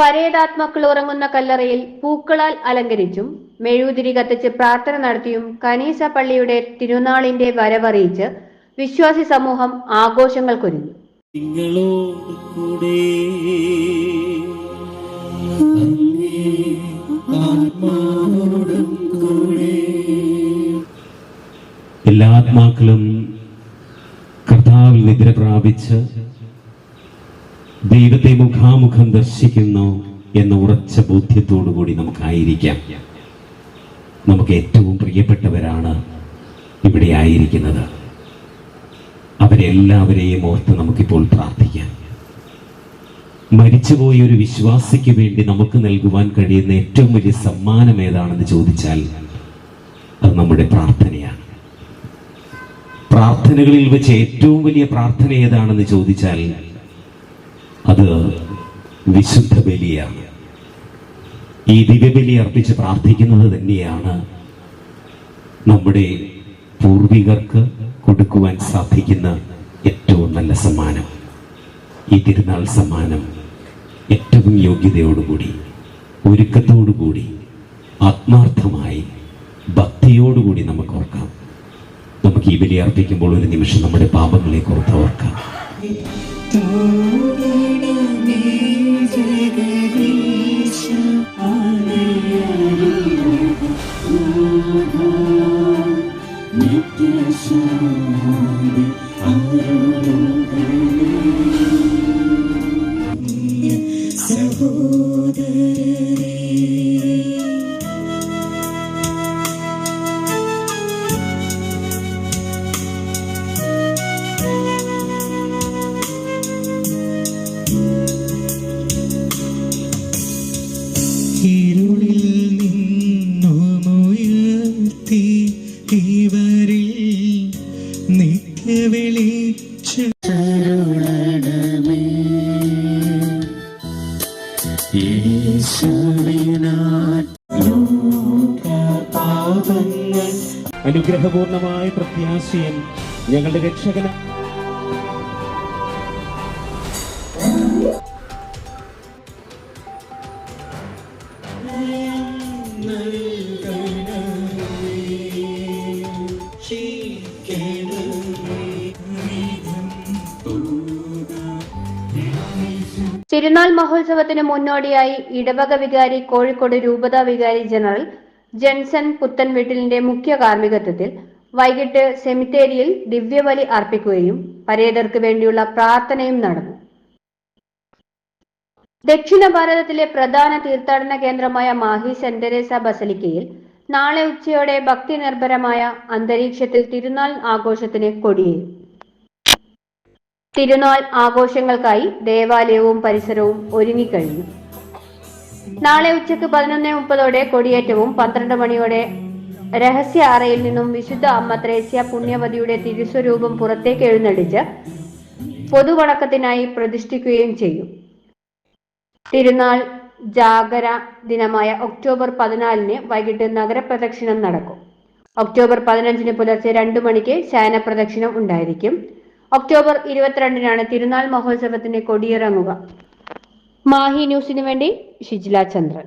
പരേതാത്മാക്കൾ ഉറങ്ങുന്ന കല്ലറയിൽ പൂക്കളാൽ അലങ്കരിച്ചും മെഴുകുതിരി കത്തിച്ച് പ്രാർത്ഥന നടത്തിയും കനീസ പള്ളിയുടെ തിരുനാളിന്റെ വരവറിയിച്ച് വിശ്വാസി സമൂഹം ആഘോഷങ്ങൾക്കൊരുങ്ങി. നിങ്ങളോട് കൂടെ അങ്ങേ ആത്മാവോടും കൂടെ എല്ലാ ആത്മാക്കളും കർത്താവിൽ നിദ്ര പ്രാപിച്ച് ദൈവത്തെ മുഖാമുഖം ദർശിക്കുന്നു എന്ന ഉറച്ച ബോധ്യത്തോടു കൂടി നമുക്കായിരിക്കാം. നമുക്ക് ഏറ്റവും പ്രിയപ്പെട്ടവരാണ് ഇവിടെ ആയിരിക്കുന്നത്. അവരെല്ലാവരെയും ഓർത്ത് നമുക്കിപ്പോൾ പ്രാർത്ഥിക്കാം. മരിച്ചുപോയ ഒരു വിശ്വാസിക്ക് വേണ്ടി നമുക്ക് നൽകുവാൻ കഴിയുന്ന ഏറ്റവും വലിയ സമ്മാനം ഏതാണെന്ന് ചോദിച്ചാൽ അത് നമ്മുടെ പ്രാർത്ഥനയാണ്. പ്രാർത്ഥനകളിൽ വെച്ച് ഏറ്റവും വലിയ പ്രാർത്ഥന ഏതാണെന്ന് ചോദിച്ചാൽ അത് വിശുദ്ധ ബലിയാണ്. ഈ ദിവ്യബലി അർപ്പിച്ച് പ്രാർത്ഥിക്കുന്നത് തന്നെയാണ് നമ്മുടെ പൂർവികർക്ക് കൊടുക്കുവാൻ സാധിക്കുന്ന ഏറ്റവും നല്ല സമ്മാനം. ഈ തിരുനാൾ സമ്മാനം ഏറ്റവും യോഗ്യതയോടുകൂടി ഒരുക്കത്തോടുകൂടി ആത്മാർത്ഥമായി ഭക്തിയോടുകൂടി നമുക്ക് ഓർക്കാം. നമുക്ക് ഈ ബലി അർപ്പിക്കുമ്പോൾ ഒരു നിമിഷം നമ്മുടെ പാപങ്ങളെ കുറിച്ച് ഓർക്കാം. അനുഗ്രഹപൂർണമായ പ്രത്യാശയും ഞങ്ങളുടെ രക്ഷകന തിരുനാൾ മഹോത്സവത്തിന് മുന്നോടിയായി ഇടവക വികാരി കോഴിക്കോട് രൂപത വികാരി ജനറൽ ജെൻസൺ പുത്തൻവീട്ടിലിന്റെ മുഖ്യ കാർമ്മികത്വത്തിൽ വൈകിട്ട് സെമിത്തേരിയിൽ ദിവ്യബലി അർപ്പിക്കുകയും പരേതർക്ക് വേണ്ടിയുള്ള പ്രാർത്ഥനയും നടന്നു. ദക്ഷിണ ഭാരതത്തിലെ പ്രധാന തീർത്ഥാടന കേന്ദ്രമായ മാഹി സെന്റ് ബസലിക്കയിൽ നാളെ ഉച്ചയോടെ ഭക്തി നിർഭരമായ അന്തരീക്ഷത്തിൽ തിരുനാൾ ആഘോഷത്തിന് കൊടിയേറും. തിരുനാൾ ആഘോഷങ്ങൾക്കായി ദേവാലയവും പരിസരവും ഒരുങ്ങിക്കഴിഞ്ഞു. നാളെ ഉച്ചയ്ക്ക് പതിനൊന്ന് മുപ്പതോടെ കൊടിയേറ്റവും പന്ത്രണ്ട് മണിയോടെ രഹസ്യ അറയിൽ നിന്നും വിശുദ്ധ അമ്മ ത്രേസ്യ പുണ്യവതിയുടെ തിരുസ്വരൂപം പുറത്തേക്ക് എഴുന്നള്ളിച്ച് പൊതുവണക്കത്തിനായി പ്രതിഷ്ഠിക്കുകയും ചെയ്യും. തിരുനാൾ ജാഗര ദിനമായ ഒക്ടോബർ പതിനാലിന് വൈകിട്ട് നഗരപ്രദക്ഷിണം നടക്കും. ഒക്ടോബർ പതിനഞ്ചിന് പുലർച്ചെ രണ്ടു മണിക്ക് ശയന പ്രദക്ഷിണം ഉണ്ടായിരിക്കും. ഒക്ടോബർ ഇരുപത്തിരണ്ടിനാണ് തിരുനാൾ മഹോത്സവത്തിന്റെ കൊടിയിറങ്ങുക. മാഹി ന്യൂസിനു വേണ്ടി ഷിജില ചന്ദ്രൻ.